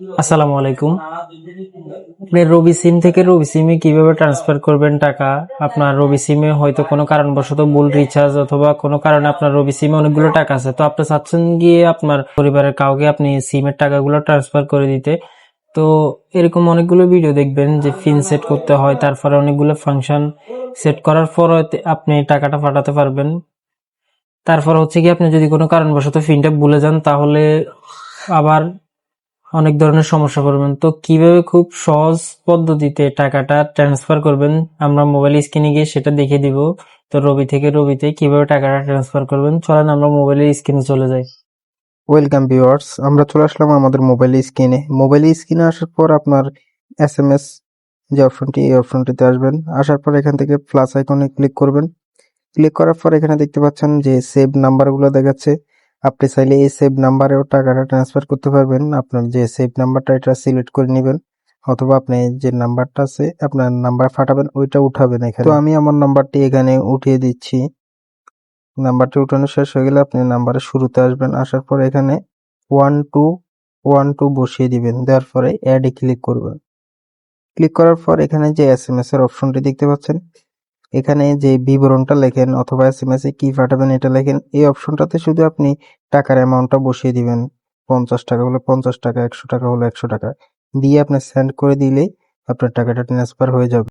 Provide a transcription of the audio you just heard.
আসসালামু আলাইকুম। আপনি রবি সিম থেকে রবি সিমে কীভাবে ট্রান্সফার করবেন টাকা? আপনার রবি সিমে হয়তো কোনো কারণবশত ভুল রিচার্জ অথবা কোনো কারণে আপনার রবি সিমে অনেকগুলো টাকা আছে। তো আপনি চাচ্ছেন গিয়ে আপনার পরিবারের কাউকে আপনি সিমের টাকাগুলো ট্রান্সফার করে দিতে। তো এরকম অনেকগুলো ভিডিও দেখবেন যে পিন সেট করতে হয় তারপরে অনেকগুলো ফাংশন সেট করার পর আপনি টাকাটা পাঠাতে পারবেন। তারপর হচ্ছে কি, আপনি যদি কোনো কারণবশত পিনটা ভুলে যান, তাহলে আবার অনেক ধরনের সমস্যা করবেন। তো কীভাবে খুব সহজ পদ্ধতিতে টাকাটা ট্রান্সফার করবেন, আমরা মোবাইল স্ক্রিনে গিয়ে সেটা দেখিয়ে দিব। তো রবি থেকে রবিতে কীভাবে টাকাটা ট্রান্সফার করবেন, চলেন আমরা মোবাইলের স্ক্রিনে চলে যাই। ওয়েলকাম ভিউয়ার্স আমরা চলে আসলাম আমাদের মোবাইল স্ক্রিনে মোবাইল স্ক্রিনে আসার পর আপনার এস এম এস যে অপশনটি এই অপশনটিতে আসবেন। আসার পর এখান থেকে প্লাস আইকনে ক্লিক করবেন। ক্লিক করার পর এখানে দেখতে পাচ্ছেন যে সেভ নাম্বারগুলো দেখাচ্ছে। আপনি চাইলে এই সেভ নাম্বারেও টাকাটা ট্রান্সফার করতে পারবেন। আপনার যে সেভ নাম্বারটা এটা সিলেক্ট করে নেবেন। অথবা আপনি যে নাম্বারটা আছে, আপনার নাম্বার ফাটাবেন, ওইটা উঠাবেন এখানে। তো আমি আমার নাম্বারটি এখানে উঠিয়ে দিচ্ছি। নাম্বারটি উঠানো শেষ হয়ে গেলে আপনি নাম্বারের শুরুতে আসবেন। আসার পর এখানে ওয়ান টু ওয়ান টু বসিয়ে দিবেন। দেওয়ার পরে অ্যাডে ক্লিক করবেন। ক্লিক করার পর এখানে যে এস এম এস এর অপশনটি দেখতে পাচ্ছেন এখানে যে বিবরণটা লেখেন অথবা এস এম এস এ কি পাঠাবেন এটা লেখেন, এই অপশনটাতে শুধু আপনি টাকার অ্যামাউন্টটা বসিয়ে দিবেন। পঞ্চাশ টাকা হলে পঞ্চাশ টাকা, একশো টাকা হলে একশো টাকা। দিয়ে আপনি সেন্ড করে দিলেই আপনার টাকাটা ট্রান্সফার হয়ে যাবে।